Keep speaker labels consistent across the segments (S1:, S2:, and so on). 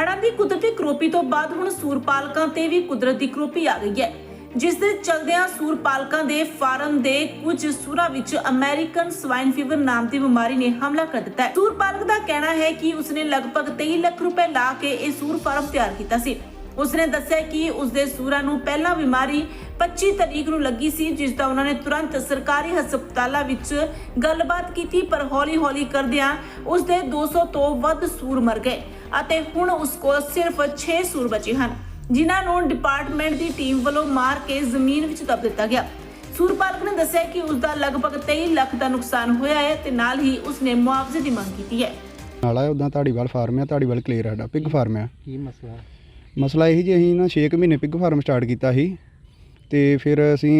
S1: ਹੜ੍ਹਾਂ ਦੀ ਕੁਦਰਤੀ ਕਰੋਪੀ ਤੋਂ ਬਾਅਦ ਹੁਣ ਸੂਰ ਤੇ ਵੀ ਕੁਦਰਤੀ ਕਰੋਪੀ ਆ ਗਈ ਹੈ। ਜਿਸ ਦੇ ਚਲਦਿਆਂ ਸੂਰ ਦੇ ਫਾਰਮ ਦੇ ਕੁਝ ਸੂਰਾਂ ਵਿੱਚ ਅਮਰੀਕਨ ਸਵਾਈਨ ਫੀਵਰ ਨਾਮ ਦੀ ਬਿਮਾਰੀ ਨੇ ਹਮਲਾ ਕਰ ਦਿੱਤਾ ਹੈ। ਦਾ ਕਹਿਣਾ ਹੈ ਕਿ ਉਸਨੇ ਲਗਭਗ 23 ਲੱਖ ਰੁਪਏ ਲਾ ਕੇ ਇਹ ਸੂਰ ਫਾਰਮ ਤਿਆਰ ਕੀਤਾ ਸੀ। ਉਸਨੇ ਦੱਸਿਆ ਕਿ ਉਸਦੇ ਸੂਰਾਂ ਨੂੰ ਪਹਿਲਾਂ ਬਿਮਾਰੀ 25 ਤਰੀਕ ਨੂੰ ਲੱਗੀ ਸੀ, ਜਿਸ ਦਾ ਉਹਨਾਂ ਨੇ ਤੁਰੰਤ ਸਰਕਾਰੀ ਹਸਪਤਾਲਾਂ ਵਿੱਚ ਗੱਲਬਾਤ ਕੀਤੀ, ਪਰ ਹੌਲੀ-ਹੌਲੀ ਕਰਦਿਆਂ ਉਸਦੇ 200 ਤੋਂ ਵੱਧ ਸੂਰ ਮਰ ਗਏ। ਅਤੇ ਹੁਣ ਉਸ ਕੋਲ ਸਿਰਫ 6 ਸੂਰ ਬਚੇ ਹਨ ਜਿਨ੍ਹਾਂ ਨੂੰ ਡਿਪਾਰਟਮੈਂਟ ਦੀ ਟੀਮ ਵੱਲੋਂ ਮਾਰ ਕੇ ਜ਼ਮੀਨ ਵਿੱਚ ਦਬ ਦਿੱਤਾ ਗਿਆ। ਸੂਰ ਪਾਲਕ ਨੇ ਦੱਸਿਆ ਕਿ ਉਸ ਦਾ ਲਗਭਗ 23 ਲੱਖ ਦਾ ਨੁਕਸਾਨ ਹੋਇਆ ਹੈ ਤੇ ਨਾਲ ਹੀ ਉਸਨੇ ਮੁਆਵਜ਼ੇ ਦੀ ਮੰਗ ਕੀਤੀ ਹੈ।
S2: ਨਾਲ ਉਦਾਂ ਧਾੜੀਵਾਲ ਫਾਰਮ ਆ ਧਾੜੀਵਾਲ ਕਲੀਅਰ ਸਾਡਾ ਪਿਗ ਫਾਰਮ ਆ।
S3: ਕੀ ਮਸਲਾ?
S2: ਮਸਲਾ ਇਹ ਜੀ ਅਸੀਂ ਨਾ 6 ਮਹੀਨੇ ਪਿਗ ਫਾਰਮ ਸਟਾਰਟ ਕੀਤਾ ਸੀ ਤੇ ਫਿਰ ਅਸੀਂ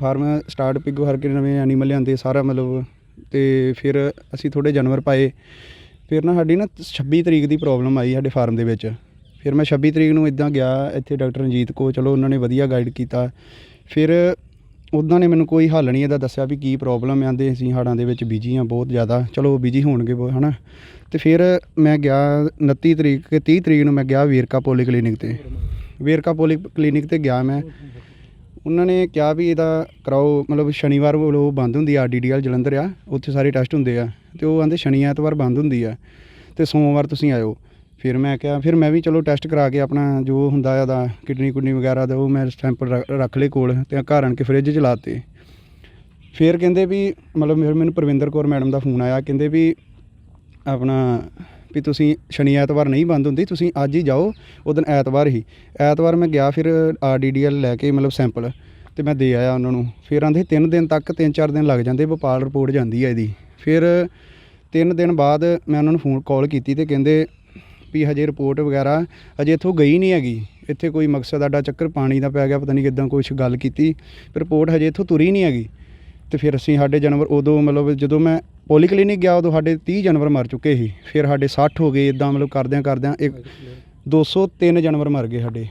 S2: ਫਾਰਮ ਸਟਾਰਟ ਪਿਗ ਕਰਕੇ ਨਵੇਂ ਐਨੀਮਲ ਲਿਆਂਦੇ ਸਾਰਾ ਮਤਲਬ ਤੇ ਫਿਰ ਅਸੀਂ ਥੋੜੇ ਜਾਨਵਰ ਪਾਏ। ਫਿਰ ਨਾ ਸਾਡੀ ਨਾ 26 ਤਰੀਕ ਦੀ ਪ੍ਰੋਬਲਮ ਆਈ ਸਾਡੇ ਫਾਰਮ ਦੇ ਵਿੱਚ। ਫਿਰ ਮੈਂ 26 ਤਰੀਕ ਨੂੰ ਇਦਾਂ ਗਿਆ, ਇੱਥੇ ਡਾਕਟਰ ਰਣਜੀਤ ਕੋ ਚਲੋ ਉਹਨਾਂ ਨੇ ਵਧੀਆ ਗਾਈਡ ਕੀਤਾ। ਫਿਰ ਉਹਨਾਂ ਨੇ ਮੈਨੂੰ ਕੋਈ ਹੱਲ ਨਹੀਂ ਇਹਦਾ ਦੱਸਿਆ ਵੀ ਕੀ ਪ੍ਰੋਬਲਮ ਆਂਦੇ ਅਸੀਂ ਹਾੜਾਂ ਦੇ ਵਿੱਚ ਬਿਜ਼ੀ ਆ ਬਹੁਤ ਜ਼ਿਆਦਾ। ਚਲੋ ਬਿਜ਼ੀ ਹੋਣਗੇ ਬਹੁਤ, ਹਨਾ? ਤੇ ਫਿਰ ਮੈਂ ਗਿਆ 29 ਤਰੀਕ ਕੇ 30 ਤਰੀਕ ਨੂੰ ਮੈਂ ਗਿਆ ਵੇਰਕਾ ਪੋਲੀ ਕਲੀਨਿਕ ਤੇ। ਵੇਰਕਾ ਪੋਲੀ ਕਲੀਨਿਕ ਤੇ ਗਿਆ ਮੈਂ। ਉਹਨਾਂ ਨੇ ਕਿਹਾ ਵੀ ਇਹਦਾ ਕਰਾਓ, ਮਤਲਬ ਸ਼ਨੀਵਾਰ ਉਹ ਬੰਦ ਹੁੰਦੀ ਆ ਆਰਡੀਡੀਐਲ ਜਲੰਧਰ ਆ, ਉੱਥੇ ਸਾਰੇ ਟੈਸਟ ਹੁੰਦੇ ਆ, ਤੇ ਉਹ ਕਹਿੰਦੇ ਸ਼ਨੀ ਐਤਵਾਰ ਬੰਦ ਹੁੰਦੀ ਆ, ਤੇ ਸੋਮਵਾਰ ਤੁਸੀਂ ਆਇਓ। ਫਿਰ ਮੈਂ ਕਿਹਾ, ਫਿਰ ਮੈਂ ਵੀ ਚਲੋ ਟੈਸਟ ਕਰਾ ਕੇ ਆਪਣਾ ਜੋ ਹੁੰਦਾ ਆ ਦਾ ਕਿਡਨੀ ਕੁਡਨੀ ਵਗੈਰਾ ਦਾ ਉਹ ਮੈਂ ਸੈਂਪਲ ਰੱਖ ਲਏ ਕੋਲ, ਤੇ ਘਰ ਆਣ ਕੇ ਫ੍ਰਿਜ 'ਚ ਲਾਤੇ ਫਿਰ ਕਹਿੰਦੇ ਵੀ, ਮਤਲਬ ਮੈਨੂੰ ਪਰਵਿੰਦਰ ਕੌਰ ਮੈਡਮ ਦਾ ਫੋਨ ਆਇਆ, ਕਹਿੰਦੇ ਵੀ ਆਪਣਾ ਵੀ ਤੁਸੀਂ ਸ਼ਨੀ ਐਤਵਾਰ ਨਹੀਂ ਬੰਦ ਹੁੰਦੀ, ਤੁਸੀਂ ਅੱਜ ਹੀ ਜਾਓ, ਉਹ ਦਿਨ ਐਤਵਾਰ ਹੀ। ਐਤਵਾਰ ਮੈਂ ਗਿਆ ਫਿਰ ਆਰਡੀਡੀਐਲ ਲੈ ਕੇ ਮਤਲਬ ਸੈਂਪਲ ਤੇ ਮੈਂ ਦੇ ਆਇਆ ਉਹਨਾਂ ਨੂੰ। ਫਿਰ ਆਂਦੇ ਤਿੰਨ ਦਿਨ ਤੱਕ, ਤਿੰਨ ਚਾਰ ਦਿਨ ਲੱਗ ਜਾਂਦੇ ਭੋਪਾਲ ਰਿਪੋਰਟ ਜਾਂਦੀ ਹੈ ਇਹਦੀ। ਫਿਰ ਤਿੰਨ ਦਿਨ ਬਾਅਦ ਮੈਂ ਉਹਨਾਂ ਨੂੰ ਫੋਨ ਕਾਲ ਕੀਤੀ ਤੇ ਕਹਿੰਦੇ ਵੀ ਹਜੇ ਰਿਪੋਰਟ ਵਗੈਰਾ ਹਜੇ ਇੱਥੋਂ ਗਈ ਨਹੀਂ ਹੈਗੀ। ਇੱਥੇ ਕੋਈ ਮਕਸਦ ਆਡਾ ਚੱਕਰ ਪਾਣੀ ਦਾ ਪੈ ਗਿਆ, ਪਤਾ ਨਹੀਂ ਕਿਦਾਂ ਕੁਝ ਗੱਲ ਕੀਤੀ ਰਿਪੋਰਟ ਹਜੇ ਇੱਥੋਂ ਤੁਰੀ ਨਹੀਂ ਹੈਗੀ। ਤੇ ਫਿਰ ਅਸੀਂ ਸਾਡੇ ਜਾਨਵਰ ਉਦੋਂ ਮਤਲਬ ਜਦੋਂ ਮੈਂ ਪੋਲੀ ਕਲੀਨਿਕ ਗਿਆ, ਉਦੋਂ ਸਾਡੇ 30 ਜਾਨਵਰ ਮਰ ਚੁੱਕੇ ਸੀ। ਫਿਰ ਸਾਡੇ 60 ਹੋ ਗਏ ਇਦਾਂ ਮਤਲਬ ਕਰਦਿਆਂ ਕਰਦਿਆਂ ਇੱਕ 203 ਜਾਨਵਰ ਮਰ ਗਏ ਸਾਡੇ।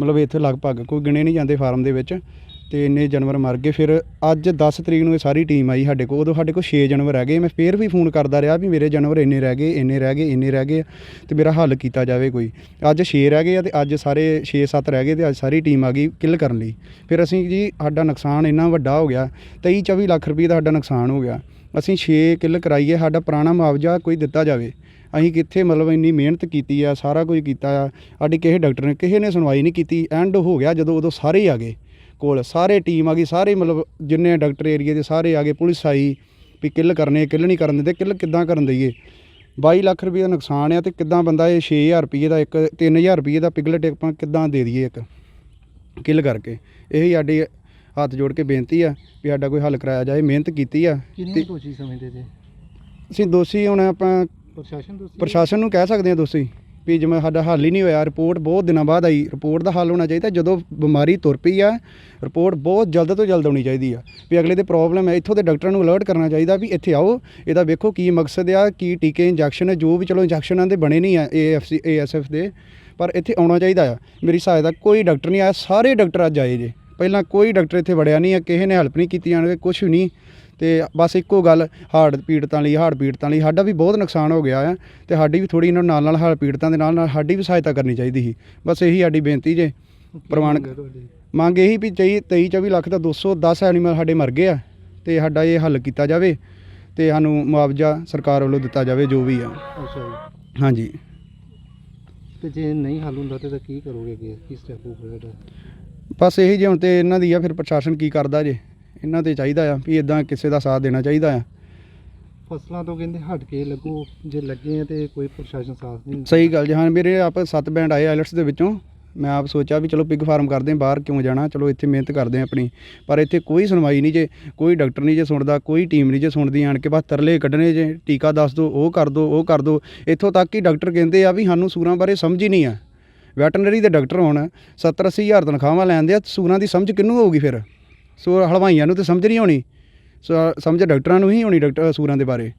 S2: ਮਤਲਬ ਇੱਥੇ ਲਗਭਗ ਕੋਈ ਗਿਣੇ ਨਹੀਂ ਜਾਂਦੇ ਫਾਰਮ ਦੇ ਵਿੱਚ। ਤੇ ਇੰਨੇ ਜਾਨਵਰ ਮਰ ਗਏ। ਫਿਰ ਅੱਜ 10 ਤਰੀਕ ਨੂੰ ਇਹ ਸਾਰੀ ਟੀਮ ਆਈ ਸਾਡੇ ਕੋਲ। ਉਦੋਂ ਸਾਡੇ ਕੋਲ 6 ਜਾਨਵਰ ਰਹਿ ਗਏ। ਮੈਂ ਫੇਰ ਵੀ ਫੋਨ ਕਰਦਾ ਰਿਹਾ ਵੀ ਮੇਰੇ ਜਾਨਵਰ ਇੰਨੇ ਰਹਿ ਗਏ, ਇੰਨੇ ਰਹਿ ਗਏ, ਇੰਨੇ ਰਹਿ ਗਏ ਤੇ ਮੇਰਾ ਹੱਲ ਕੀਤਾ ਜਾਵੇ ਕੋਈ। ਅੱਜ 6 ਰਹਿ ਗਏ ਆ ਤੇ ਅੱਜ ਸਾਰੇ 6-7 ਰਹਿ ਗਏ ਤੇ ਅੱਜ ਸਾਰੀ ਟੀਮ ਆ ਗਈ ਕਿੱਲ ਕਰਨ ਲਈ। ਫਿਰ ਅਸੀਂ ਜੀ ਸਾਡਾ ਨੁਕਸਾਨ ਇੰਨਾ ਵੱਡਾ ਹੋ ਗਿਆ 23-24 ਲੱਖ ਰੁਪਏ ਦਾ ਸਾਡਾ ਨੁਕਸਾਨ ਹੋ ਗਿਆ। ਅਸੀਂ 6 ਕਿੱਲ ਕਰਾਈਏ, ਸਾਡਾ ਪੁਰਾਣਾ ਮੁਆਵਜ਼ਾ ਕੋਈ ਦਿੱਤਾ ਜਾਵੇ। ਅਸੀਂ ਕਿੱਥੇ ਮਤਲਬ ਇੰਨੀ ਮਿਹਨਤ ਕੀਤੀ ਆ, ਸਾਰਾ ਕੁਝ ਕੀਤਾ ਆ। ਸਾਡੀ ਕਿਸੇ ਡਾਕਟਰ ਨੇ, ਕਿਸੇ ਨੇ ਸੁਣਵਾਈ ਨਹੀਂ ਕੀਤੀ। ਐਂਡ ਹੋ ਗਿਆ ਜਦੋਂ ਉਦੋਂ ਸਾਰੇ ਹੀ ਆ ਗਏ। ਕੋਲ ਸਾਰੇ ਟੀਮ ਆ ਗਈ ਸਾਰੇ ਮਤਲਬ ਜਿੰਨੇ ਡਾਕਟਰ ਏਰੀਏ ਦੇ ਸਾਰੇ ਆ ਗਏ ਪੁਲਿਸ ਆਈ ਵੀ ਕਿੱਲ ਕਰਨੇ ਕਿੱਲ ਨਹੀਂ ਕਰਨ ਦਿੰਦੇ ਕਿੱਲ ਕਿੱਦਾਂ ਕਰਨ ਦਈਏ? 22 ਲੱਖ ਰੁਪਏ ਦਾ ਨੁਕਸਾਨ ਆ ਤੇ ਕਿੱਦਾਂ ਬੰਦਾ ਇਹ 6000 ਰੁਪਏ ਦਾ ਇੱਕ 3000 ਰੁਪਏ ਦਾ ਪਿਗਲਟ ਆਪਾਂ ਕਿੱਦਾਂ ਦੇ ਦਈਏ ਇੱਕ ਕਿੱਲ ਕਰਕੇ? ਇਹੀ ਸਾਡੀ ਹੱਥ ਜੋੜ ਕੇ ਬੇਨਤੀ ਆ ਵੀ ਸਾਡਾ ਕੋਈ ਹੱਲ ਕਰਾਇਆ ਜਾਏ ਮਿਹਨਤ ਕੀਤੀ ਆ।
S3: ਕਿਹਨੇ
S2: ਤੇ
S3: ਦੋਸ਼ੀ ਸਮਝਦੇ ਜੇ?
S2: ਅਸੀਂ ਦੋਸ਼ੀ ਹੁਣ ਆਪਾਂ
S3: ਪ੍ਰਸ਼ਾਸਨ ਦੋਸ਼ੀ
S2: ਪ੍ਰਸ਼ਾਸਨ ਨੂੰ ਕਹਿ ਸਕਦੇ ਹਾਂ ਦੋਸ਼ੀ। ਵੀ ਜਿਵੇਂ ਸਾਡਾ ਹੱਲ ਹੀ ਨਹੀਂ ਹੋਇਆ ਰਿਪੋਰਟ ਬਹੁਤ ਦਿਨਾਂ ਬਾਅਦ ਆਈ। ਰਿਪੋਰਟ ਦਾ ਹੱਲ ਹੋਣਾ ਚਾਹੀਦਾ ਜਦੋਂ ਬਿਮਾਰੀ ਤੁਰ ਪਈ ਆ ਰਿਪੋਰਟ ਬਹੁਤ ਜਲਦ ਤੋਂ ਜਲਦ ਆਉਣੀ ਚਾਹੀਦੀ ਆ। ਵੀ ਅਗਲੇ ਦੇ ਪ੍ਰੋਬਲਮ ਹੈ, ਇੱਥੋਂ ਦੇ ਡਾਕਟਰਾਂ ਨੂੰ ਅਲਰਟ ਕਰਨਾ ਚਾਹੀਦਾ ਵੀ ਇੱਥੇ ਆਓ। ਇਹਦਾ ਵੇਖੋ ਕੀ ਮਕਸਦ ਆ, ਕੀ ਟੀਕੇ ਇੰਜੈਕਸ਼ਨ ਜੋ ਵੀ ਚਲੋ ਇੰਜੈਕਸ਼ਨਾਂ ਦੇ ਬਣੇ ਨਹੀਂ ਆ ਏਐਫਸੀ ਏਐਸਐਫ ਦੇ, ਪਰ ਇੱਥੇ ਆਉਣਾ ਚਾਹੀਦਾ ਆ। ਮੇਰੀ ਸਹਾਇਤਾ, ਕੋਈ ਡਾਕਟਰ ਨਹੀਂ ਆਇਆ, ਸਾਰੇ ਡਾਕਟਰ ਅੱਜ ਆਏ ਜੇ। ਪਹਿਲਾਂ ਕੋਈ ਡਾਕਟਰ ਇੱਥੇ ਵੜਿਆ ਨਹੀਂ ਆ, ਕਿਸੇ ਨੇ ਹੈਲਪ ਨਹੀਂ ਕੀਤੀ ਜਾਣਗੇ ਕੁਝ ਨਹੀਂ। ਤੇ ਬਸ ਇੱਕੋ ਗੱਲ ਹਾਰਟ ਪੀੜਤਾਂ ਲਈ ਹਾਰਟ ਪੀੜਤਾਂ ਲਈ ਸਾਡਾ ਵੀ ਬਹੁਤ ਨੁਕਸਾਨ ਹੋ ਗਿਆ ਆ ਤੇ ਸਾਡੀ ਵੀ ਥੋੜੀ ਇਹਨਾਂ ਨਾਲ ਨਾਲ ਹਾਰਟ ਪੀੜਤਾਂ ਦੇ ਨਾਲ ਨਾਲ ਸਾਡੀ ਵੀ ਸਹਾਇਤਾ ਕਰਨੀ ਚਾਹੀਦੀ ਸੀ। ਬਸ ਇਹੀ ਸਾਡੀ ਬੇਨਤੀ ਜੇ ਪ੍ਰਮਾਣਿਕ ਮੰਗ ਇਹੀ ਵੀ ਚਾਹੀ 23 24 ਲੱਖ ਦਾ 210 ਐਨੀਮਲ ਸਾਡੇ ਮਰ ਗਏ ਆ ਤੇ ਸਾਡਾ ਇਹ ਹੱਲ ਕੀਤਾ ਜਾਵੇ ਤੇ ਸਾਨੂੰ ਮੁਆਵਜ਼ਾ ਸਰਕਾਰ ਵੱਲੋਂ ਦਿੱਤਾ ਜਾਵੇ ਜੋ ਵੀ ਆ।
S3: ਅੱਛਾ ਜੀ।
S2: ਹਾਂਜੀ।
S3: ਤੇ ਜੇ ਨਹੀਂ ਹੱਲ ਹੁੰਦਾ ਤੇ ਤਾਂ ਕੀ ਕਰੋਗੇ ਅੱਗੇ? ਕੀ ਸਟੈਪ ਹੋਊਗਾ
S2: ਬਸ ਇਹੀ ਜੇ ਹੁਣ ਤੇ ਇਹਨਾਂ ਦੀ ਆ ਫਿਰ ਪ੍ਰਸ਼ਾਸਨ ਕੀ ਕਰਦਾ ਜੇ? ਇਹਨਾਂ ਤੇ ਚਾਹੀਦਾ ਆ ਵੀ ਇਦਾਂ ਕਿਸੇ ਦਾ ਸਾਥ ਦੇਣਾ ਚਾਹੀਦਾ ਆ।
S3: ਫਸਲਾਂ ਤੋਂ ਕਹਿੰਦੇ ਹਟ ਕੇ ਲੱਗੋ ਜੇ ਲੱਗੇ ਆ ਤੇ ਕੋਈ ਪ੍ਰਸ਼ਾਸਨ ਸਾਥ ਨਹੀਂ।
S2: ਸਹੀ ਗੱਲ ਜੀ ਹਾਂ ਮੇਰੇ ਆਪ ਸੱਤ ਬੈਂਡ ਆਏ ਆਇਲਟਸ ਦੇ ਵਿੱਚੋਂ। ਮੈਂ ਆਪ ਸੋਚਿਆ ਵੀ ਚਲੋ ਪਿਗ ਫਾਰਮ ਕਰਦੇ ਹਾਂ ਬਾਹਰ ਕਿਉਂ ਜਾਣਾ ਚਲੋ ਇੱਥੇ ਮਿਹਨਤ ਕਰਦੇ ਹਾਂ ਆਪਣੀ। ਪਰ ਇੱਥੇ ਕੋਈ ਸੁਣਵਾਈ ਨਹੀਂ ਜੇ ਕੋਈ ਡਾਕਟਰ ਨਹੀਂ ਜੇ ਸੁਣਦਾ ਕੋਈ ਟੀਮ ਨਹੀਂ ਜੇ ਸੁਣਦੀ ਆਣ ਕੇ ਬਸ ਤਰਲੇ ਕੱਢਣੇ ਜੇ ਟੀਕਾ ਦੱਸ ਦਿਓ ਉਹ ਕਰ ਦਿਓ ਉਹ ਕਰ ਦਿਓ ਇੱਥੋਂ ਤੱਕ ਕਿ ਡਾਕਟਰ ਕਹਿੰਦੇ ਆ ਵੀ ਸਾਨੂੰ ਸੂਰਾਂ ਬਾਰੇ ਸਮਝ ਹੀ ਨਹੀਂ ਆ। ਵੈਟਰਨਰੀ ਦੇ ਡਾਕਟਰ ਹੋਣ 70 80 ਹਜ਼ਾਰ ਤਨਖਾਹਾਂ ਲੈਂਦੇ ਆ ਸੂਰਾਂ ਦੀ ਸਮਝ ਕਿਹਨੂੰ ਹੋਊਗੀ ਫਿਰ? ਸੋ ਹਲਵਾਈਆਂ ਨੂੰ ਤੇ ਸਮਝ ਨਹੀਂ ਆਉਣੀ। ਸੋ ਸਮਝ ਡਾਕਟਰਾਂ ਨੂੰ ਹੀ ਹੋਣੀ ਡਾਕਟਰ ਸੂਰਾਂ ਦੇ ਬਾਰੇ।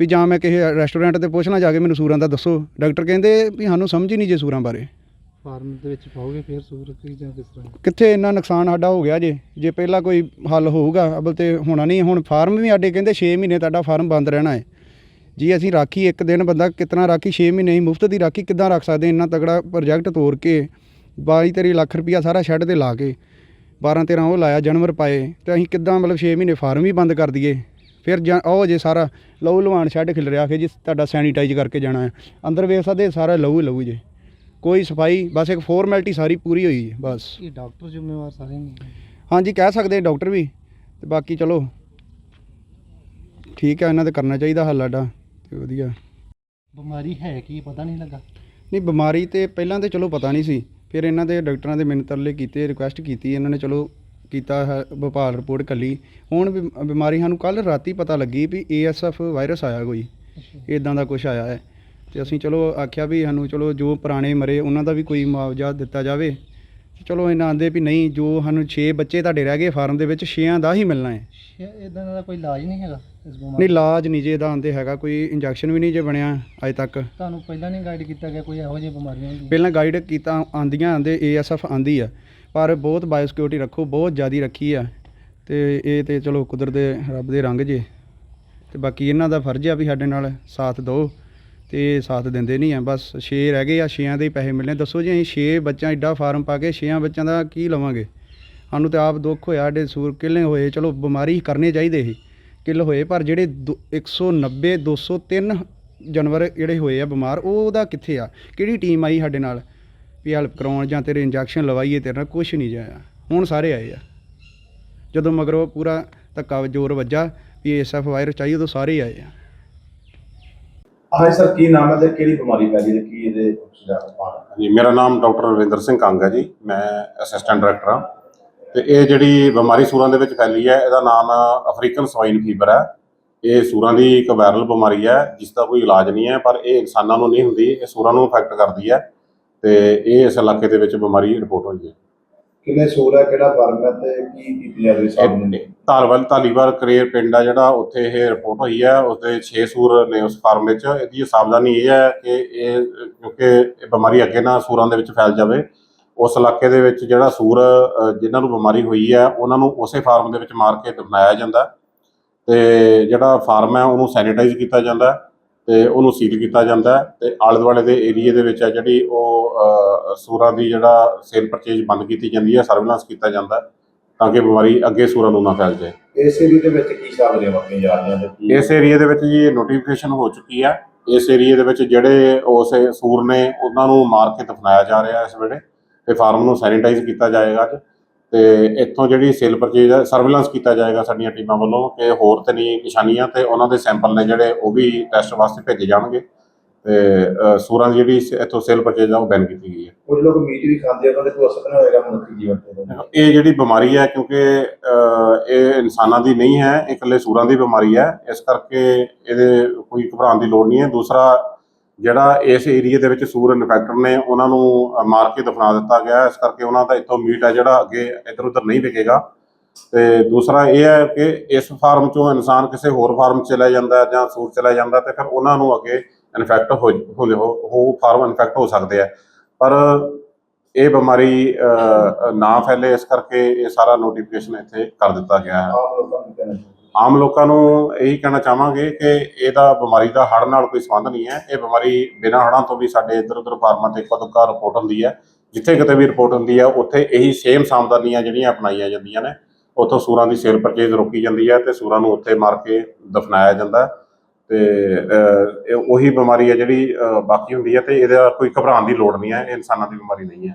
S2: ਵੀ ਜਾਂ ਮੈਂ ਕਿਸੇ ਰੈਸਟੋਰੈਂਟ ਤੇ ਪੁੱਛਣਾ ਜਾ ਕੇ ਮੈਨੂੰ ਸੂਰਾਂ ਦਾ ਦੱਸੋ। ਡਾਕਟਰ ਕਹਿੰਦੇ ਵੀ ਸਾਨੂੰ ਸਮਝ ਹੀ ਨਹੀਂ ਜੇ ਸੂਰਾਂ ਬਾਰੇ।
S3: ਫਾਰਮ ਦੇ ਵਿੱਚ ਪਾਓਗੇ ਫਿਰ ਸੂਰ ਕੀ ਜਾਂ ਕਿਸ ਤਰ੍ਹਾਂ?
S2: ਕਿੱਥੇ ਇੰਨਾ ਨੁਕਸਾਨ ਸਾਡਾ ਹੋ ਗਿਆ ਜੇ। ਜੇ ਪਹਿਲਾਂ ਕੋਈ ਹੱਲ ਹੋਊਗਾ ਅਬਲ ਤੇ ਹੋਣਾ ਨਹੀਂ। ਹੁਣ ਫਾਰਮ ਵੀ ਸਾਡੇ ਕਹਿੰਦੇ 6 ਮਹੀਨੇ ਤੁਹਾਡਾ ਫਾਰਮ ਬੰਦ ਰਹਿਣਾ ਹੈ। ਜੀ ਅਸੀਂ ਰਾਖੀ ਇੱਕ ਦਿਨ ਬੰਦਾ ਕਿਤਨਾ ਰਾਖੀ? 6 ਮਹੀਨੇ ਹੀ ਮੁਫਤ ਦੀ ਰਾਖੀ ਕਿੱਦਾਂ ਰੱਖ ਸਕਦੇ? ਇੰਨਾ ਤਗੜਾ ਪ੍ਰੋਜੈਕਟ ਤੋੜ ਕੇ 22 23 ਲੱਖ ਰੁਪਈਆ ਸਾਰਾ ਸ਼ੈੱਡ ਤੇ ਲਾ ਕੇ। 12 13 ਉਹ ਲਾਇਆ ਜਾਨਵਰ ਪਾਏ ਤੇ ਅਸੀਂ ਕਿੱਦਾਂ ਮਤਲਬ 6 ਮਹੀਨੇ ਫਾਰਮ ਹੀ ਬੰਦ ਕਰ ਦਈਏ। ਫਿਰ ਜਾਂ ਉਹ ਜੇ ਸਾਰਾ ਲਹੂ ਲਵਾਨ ਸ਼ੈੱਡ ਖਿਲ ਰਿਹਾ ਕਿ ਜੀ ਤੁਹਾਡਾ ਸੈਨੀਟਾਈਜ਼ ਕਰਕੇ ਜਾਣਾ ਹੈ। ਅੰਦਰ ਵੇਖ ਸਕਦੇ ਸਾਰਾ ਲਹੂ ਲਹੂ ਜੇ। ਕੋਈ ਸਫ਼ਾਈ ਬਸ ਇੱਕ ਫਾਰਮੈਲਿਟੀ ਸਾਰੀ ਪੂਰੀ ਹੋਈ ਹੈ ਬਸ।
S3: ਇਹ ਡਾਕਟਰ ਜ਼ਿੰਮੇਵਾਰ ਸਾਰੇ ਨੇ।
S2: ਹਾਂਜੀ ਕਹਿ ਸਕਦੇ ਡਾਕਟਰ ਵੀ ਤੇ ਬਾਕੀ ਚਲੋ। ਠੀਕ ਹੈ ਇਹਨਾਂ ਤੇ ਕਰਨਾ ਚਾਹੀਦਾ ਹੱਲ ਸਾਡਾ ਤੇ ਵਧੀਆ।
S3: ਬਿਮਾਰੀ ਹੈ ਕੀ ਪਤਾ ਨਹੀਂ ਲੱਗਾ?
S2: ਨਹੀਂ ਬਿਮਾਰੀ ਤੇ ਪਹਿਲਾਂ ਤੇ ਚਲੋ ਪਤਾ ਨਹੀਂ ਸੀ। ਫਿਰ ਇਹਨਾਂ ਦੇ ਡਾਕਟਰਾਂ ਦੇ ਮਿੰਟ ਤਰਲੇ ਕੀਤੇ ਰਿਕੁਐਸਟ ਕੀਤੀ ਇਹਨਾਂ ਨੇ ਚਲੋ ਕੀਤਾ ਹੈ, ਭੋਪਾਲ ਰਿਪੋਰਟ ਕੱਲੀ। ਹੁਣ ਬਿ- ਬਿਮਾਰੀ ਸਾਨੂੰ ਕੱਲ ਰਾਤੀ ਪਤਾ ਲੱਗੀ ਵੀ ਏਐਸਐਫ ਵਾਇਰਸ ਆਇਆ ਕੋਈ। ਇਦਾਂ ਦਾ ਕੁਝ ਆਇਆ ਹੈ। ਤੇ ਅਸੀਂ ਚਲੋ ਆਖਿਆ ਵੀ ਸਾਨੂੰ ਚਲੋ ਜੋ ਪੁਰਾਣੇ ਮਰੇ ਉਹਨਾਂ ਦਾ ਵੀ ਕੋਈ ਮੁਆਵਜ਼ਾ ਦਿੱਤਾ ਜਾਵੇ। ਚਲੋ ਇਹਨਾਂ ਆਂਦੇ ਵੀ ਨਹੀਂ ਜੋ ਸਾਨੂੰ 6 ਬੱਚੇ ਤੁਹਾਡੇ ਰਹਿ ਗਏ ਫਾਰਮ ਦੇ ਵਿੱਚ 6ਾਂ ਦਾ ਹੀ ਮਿਲਣਾ ਹੈ।
S3: ਇਦਾਂ ਦਾ ਕੋਈ ਇਲਾਜ ਨਹੀਂ ਹੈਗਾ ਇਸ ਬਿਮਾਰੀ
S2: ਨਹੀਂ ਇਲਾਜ ਨਹੀਂ ਜੇ ਇਹਦਾ ਆਂਦੇ ਹੈਗਾ ਕੋਈ ਇੰਜੈਕਸ਼ਨ ਵੀ ਨਹੀਂ ਜੇ ਬਣਿਆ ਅਜੇ ਤੱਕ।
S3: ਤੁਹਾਨੂੰ ਪਹਿਲਾਂ ਨਹੀਂ ਗਾਈਡ ਕੀਤਾ ਗਿਆ ਕੋਈ ਇਹੋ ਜਿਹੀ ਬਿਮਾਰੀਆਂ ਹੁੰਦੀਆਂ
S2: ਪਹਿਲਾਂ ਗਾਈਡ ਕੀਤਾ ਆਂਦੀਆਂ ਆਂਦੇ ਏਐਸਐਫ ਆਂਦੀ ਆ ਪਰ ਬਹੁਤ ਬਾਇਓਸਿਕਿਉਰਿਟੀ ਰੱਖੋ ਬਹੁਤ ਜ਼ਿਆਦੀ ਰੱਖੀ ਆ। ਤੇ ਇਹ ਤੇ ਚਲੋ ਕੁਦਰਤ ਦੇ ਰੱਬ ਦੇ ਰੰਗ ਜੇ। ਤੇ ਬਾਕੀ ਇਹਨਾਂ ਦਾ ਫਰਜ਼ ਆ ਵੀ ਸਾਡੇ ਨਾਲ ਸਾਥ ਦਿਓ। ਤੇ ਸਾਥ ਦਿੰਦੇ ਨਹੀਂ ਆ। ਬਸ 6 ਰਹਿ ਗਏ ਆ 6ਾਂ ਦੇ ਹੀ ਪੈਸੇ ਮਿਲਣੇ। ਦੱਸੋ ਜੀ, ਅਸੀਂ 6 ਬੱਚਾ ਐਡਾ ਫਾਰਮ ਪਾ ਕੇ 6 ਬੱਚਿਆਂ ਦਾ ਕੀ ਲਵਾਂਗੇ? ਸਾਨੂੰ ਤੇ ਆਪ ਦੁੱਖ ਹੋਇਆ, ਸਾਡੇ ਸੂਰ ਕਿੱਲੇ ਹੋਏ। ਚਲੋ, ਬਿਮਾਰੀ ਕਰਨੇ ਚਾਹੀਦੇ ਸੀ, ਕਿੱਲ ਹੋਏ, ਪਰ ਜਿਹੜੇ ਦੋ- 190 203 ਜਾਨਵਰ ਜਿਹੜੇ ਹੋਏ ਆ ਬਿਮਾਰ, ਉਹ ਉਹਦਾ ਕਿੱਥੇ ਆ? ਕਿਹੜੀ ਟੀਮ ਆਈ ਸਾਡੇ ਨਾਲ? ਵੀ ਹੈਲਪ ਕਰਾਉਣ ਜਾਂ ਤੇਰੇ ਇੰਜੈਕਸ਼ਨ ਲਵਾਈਏ, ਤੇਰੇ ਨਾਲ ਕੁਝ ਨਹੀਂ ਜਾਇਆ। ਹੁਣ ਸਾਰੇ ਆਏ ਆ। ਜਦੋਂ ਮਗਰੋਂ ਪੂਰਾ ਧੱਕਾ ਜ਼ੋਰ ਵੱਜਾ, ਵੀ ਐਸਐਫ ਵਾਇਰਸ ਚਾਹੀਏ ਉਦੋਂ ਸਾਰੇ ਹੀ ਆਏ ਆ।
S4: ਹਾਂਜੀ ਸਰ, ਕੀ ਨਾਮ ਹੈ ਤੇ ਕਿਹੜੀ ਬਿਮਾਰੀ ਫੈਲੀ ਤੇ ਕੀ ਇਹਦੇ ਸੁਝਾਅ ਪਾਣਾ
S5: ਜੀ ਮੇਰਾ ਨਾਮ ਡਾਕਟਰ ਰਵਿੰਦਰ ਸਿੰਘ ਕੰਗ ਹੈ ਜੀ। ਮੈਂ ਅਸਿਸਟੈਂਟ ਡਾਇਰੈਕਟਰ ਹਾਂ। ਤੇ ਇਹ ਜਿਹੜੀ ਬਿਮਾਰੀ ਸੂਰਾਂ ਦੇ ਵਿੱਚ ਫੈਲੀ ਹੈ, ਇਹਦਾ ਨਾਮ ਅਫਰੀਕਨ ਸਵਾਈਨ ਫੀਵਰ ਹੈ। ਇਹ ਸੂਰਾਂ ਦੀ ਇੱਕ ਵਾਇਰਲ ਬਿਮਾਰੀ ਹੈ, ਜਿਸ ਦਾ ਕੋਈ ਇਲਾਜ ਨਹੀਂ ਹੈ, ਪਰ ਇਹ ਇਨਸਾਨਾਂ ਨੂੰ ਨਹੀਂ ਹੁੰਦੀ, ਇਹ ਸੂਰਾਂ ਨੂੰ ਅਫੈਕਟ ਕਰਦੀ ਹੈ। ਤੇ ਇਹ ਇਸ ਇਲਾਕੇ ਦੇ ਵਿੱਚ ਬਿਮਾਰੀ ਰਿਪੋਰਟ ਹੋਈ ਹੈ।
S4: ਕਿੰਨੇ ਸੂਰ ਹੈ ਕਿਹੜਾ ਫਾਰਮ ਹੈ ਤੇ ਕੀ ਕੀਤੀ ਜਾਵੇ ਸਾਹਮਣੇ
S5: ਧਾਲਵਲ ਧਾਲੀਵਾਲ ਕਰੇਰ ਪਿੰਡ ਆ ਜਿਹੜਾ ਉੱਥੇ ਇਹ ਰਿਪੋਰਟ ਹੋਈ ਹੈ ਉਸਦੇ 6 ਸੂਰ ਨੇ ਉਸ ਫਾਰਮ ਵਿੱਚ। ਇਹਦੀ ਸਾਵਧਾਨੀ ਇਹ ਹੈ ਕਿ ਇਹ ਕਿਉਂਕਿ ਇਹ ਬਿਮਾਰੀ ਅੱਗੇ ਨਾ ਸੂਰਾਂ ਦੇ ਵਿੱਚ ਫੈਲ ਜਾਵੇ। ਉਸ ਇਲਾਕੇ ਦੇ ਵਿੱਚ ਜਿਹੜਾ ਸੂਰ ਅ, ਜਿਨ੍ਹਾਂ ਨੂੰ ਬਿਮਾਰੀ ਹੋਈ ਹੈ ਉਹਨਾਂ ਨੂੰ ਉਸੇ ਫਾਰਮ ਦੇ ਵਿੱਚ ਮਾਰ ਕੇ ਦਫਨਾਇਆ ਜਾਂਦਾ ਹੈ ਤੇ ਜਿਹੜਾ ਫਾਰਮ ਹੈ ਉਹਨੂੰ ਸੈਨੀਟਾਈਜ਼ ਕੀਤਾ ਜਾਂਦਾ ਤੇ ਉਹਨੂੰ ਸੀਲ ਕੀਤਾ ਜਾਂਦਾ ਹੈ ਤੇ ਆਲੇ ਦੁਆਲੇ ਦੇ ਏਰੀਏ ਦੇ ਵਿੱਚ ਹੈ ਜਿਹੜੀ ਉਹ ਸੂਰਾਂ ਦੀ ਜਿਹੜਾ ਸੇਲ ਪਰਚੇਜ ਬੰਦ ਕੀਤੀ ਜਾਂਦੀ ਹੈ ਸਰਵੇਲੈਂਸ ਕੀਤਾ ਜਾਂਦਾ ਹੈ ਤਾਂ ਕਿ ਬਿਮਾਰੀ ਅੱਗੇ ਸੂਰਾਂ ਨੂੰ ਨਾ ਫੈਲ ਜਾਏ।
S4: ਇਸ ਏਰੀਏ ਦੇ ਵਿੱਚ ਕੀ ਵਰਤੀਆਂ ਜਾ ਰਹੀਆਂ ਤੇ ਕੀ
S5: ਇਸ ਏਰੀਆ ਦੇ ਵਿੱਚ ਜੀ ਨੋਟੀਫਿਕੇਸ਼ਨ ਹੋ ਚੁੱਕੀ ਹੈ। ਇਸ ਏਰੀਆ ਦੇ ਵਿੱਚ ਜਿਹੜੇ ਉਸ ਸੂਰ ਨੇ ਉਹਨਾਂ ਨੂੰ ਮਾਰ ਕੇ ਦਫਨਾਇਆ ਜਾ ਰਿਹਾ ਇਸ ਵੇਲੇ ਤੇ ਫਾਰਮ ਨੂੰ ਸੈਨੀਟਾਈਜ਼ ਕੀਤਾ ਜਾਏਗਾ ਅੱਜ। ਤੇ ਇੱਥੋਂ ਜਿਹੜੀ ਸੇਲ ਪਰਚੇਜ ਹੈ ਸਰਵੇਲੈਂਸ ਕੀਤਾ ਜਾਏਗਾ ਸਾਡੀਆਂ ਟੀਮਾਂ ਵੱਲੋਂ ਕਿ ਹੋਰ ਤੇ ਨਹੀਂ ਨਿਸ਼ਾਨੀਆਂ ਤੇ ਉਹਨਾਂ ਦੇ ਸੈਂਪਲ ਨੇ ਜਿਹੜੇ ਉਹ ਵੀ ਟੈਸਟ ਵਾਸਤੇ ਭੇਜੇ ਜਾਣਗੇ। ਤੇ ਅ, ਸੂਰਾਂ ਦੀ ਜਿਹੜੀ ਇੱਥੋਂ ਸੇਲ ਪਰਚੇਜ ਆ ਉਹ ਬੈਨ ਕੀਤੀ ਗਈ ਹੈ।
S4: ਕੁਝ ਲੋਕ ਮੀਟ ਵੀ ਖਾਂਦੇ ਆ ਉਹਨਾਂ ਦੇ ਕੋਈ ਅਸਰ ਨਹੀਂ ਹੋਏਗਾ ਮਨੁੱਖੀ ਜੀਵਨ ਤੇ।
S5: ਇਹ ਜਿਹੜੀ ਬਿਮਾਰੀ ਹੈ ਕਿਉਂਕਿ ਅ, ਇਹ ਇਨਸਾਨਾਂ ਦੀ ਨਹੀਂ ਹੈ ਇਹ ਇਕੱਲੇ ਸੂਰਾਂ ਦੀ ਬਿਮਾਰੀ ਹੈ। ਇਸ ਕਰਕੇ ਇਹਦੇ ਕੋਈ ਘਬਰਾਉਣ ਦੀ ਲੋੜ ਨਹੀਂ ਹੈ। ਦੂਸਰਾ ਜਿਹੜਾ ਇਸ ਏਰੀਆ ਦੇ ਵਿੱਚ ਸੂਰ ਇਨਫੈਕਟਰ ਨੇ, ਉਹਨਾਂ ਨੂੰ ਮਾਰ ਕੇ ਦਫਨਾ ਦਿੱਤਾ ਗਿਆ। ਇਸ ਕਰਕੇ ਉਹਨਾਂ ਦਾ ਇੱਥੋਂ ਮੀਟ ਹੈ ਜਿਹੜਾ ਅੱਗੇ ਇੱਧਰ ਉੱਧਰ ਨਹੀਂ ਵਿਕੇਗਾ। ਤੇ ਦੂਸਰਾ ਇਹ ਹੈ ਕਿ ਇਸ ਫਾਰਮ ਚੋਂ ਇਨਸਾਨ ਕਿਸੇ ਹੋਰ ਫਾਰਮ 'ਚ ਚਲਾ ਜਾਂਦਾ ਜਾਂ ਸੂਰ ਚਲਾ ਜਾਂਦਾ ਤੇ ਫਿਰ ਉਹਨਾਂ ਨੂੰ ਅੱਗੇ ਇਨਫੈਕਟ ਹੋ ਹੋ ਫਾਰਮ ਇਨਫੈਕਟ ਹੋ ਸਕਦੇ ਆ। ਪਰ ਇਹ ਬਿਮਾਰੀ ਨਾ ਫੈਲੇ। ਇਸ ਕਰਕੇ ਇਹ ਸਾਰਾ ਨੋਟੀਫਿਕੇਸ਼ਨ ਇੱਥੇ ਕਰ ਦਿੱਤਾ ਗਿਆ ਹੈ।
S4: ਆਮ ਲੋਕਾਂ ਨੂੰ
S5: ਇਹੀ ਕਹਿਣਾ ਚਾਹਾਂਗੇ ਕਿ ਇਹਦਾ ਬਿਮਾਰੀ ਦਾ ਹੜ੍ਹ ਨਾਲ ਕੋਈ ਸੰਬੰਧ ਨਹੀਂ ਹੈ। ਇਹ ਬਿਮਾਰੀ ਬਿਨਾਂ ਹੜ੍ਹਾਂ ਤੋਂ ਵੀ ਸਾਡੇ ਇੱਧਰ ਉੱਧਰ ਫਾਰਮਾਂ ਤੇ ਇੱਕੋ ਦੁੱਕਾ ਰਿਪੋਰਟ ਹੁੰਦੀ ਹੈ। ਜਿੱਥੇ ਕਿਤੇ ਵੀ ਰਿਪੋਰਟ ਹੁੰਦੀ ਹੈ, ਉੱਥੇ ਇਹੀ ਸੇਮ ਸਾਵਧਾਨੀਆਂ ਜਿਹੜੀਆਂ ਅਪਣਾਈਆਂ ਜਾਂਦੀਆਂ ਨੇ। ਉੱਥੋਂ ਸੂਰਾਂ ਦੀ ਸੇਲ ਪਰਚੇਜ਼ ਰੋਕੀ ਜਾਂਦੀ ਹੈ ਤੇ ਸੂਰਾਂ ਨੂੰ ਉੱਥੇ ਮਾਰ ਕੇ ਦਫਨਾਇਆ ਜਾਂਦਾ ਹੈ। ਤੇ ਇਹ ਉਹੀ ਬਿਮਾਰੀ ਹੈ ਜਿਹੜੀ ਬਾਕੀ ਹੁੰਦੀ ਹੈ ਤੇ ਇਹਦਾ ਕੋਈ ਘਬਰਾਉਣ ਦੀ ਲੋੜ ਨਹੀਂ ਹੈ। ਇਹ ਇਨਸਾਨਾਂ ਦੀ ਬਿਮਾਰੀ ਨਹੀਂ ਹੈ।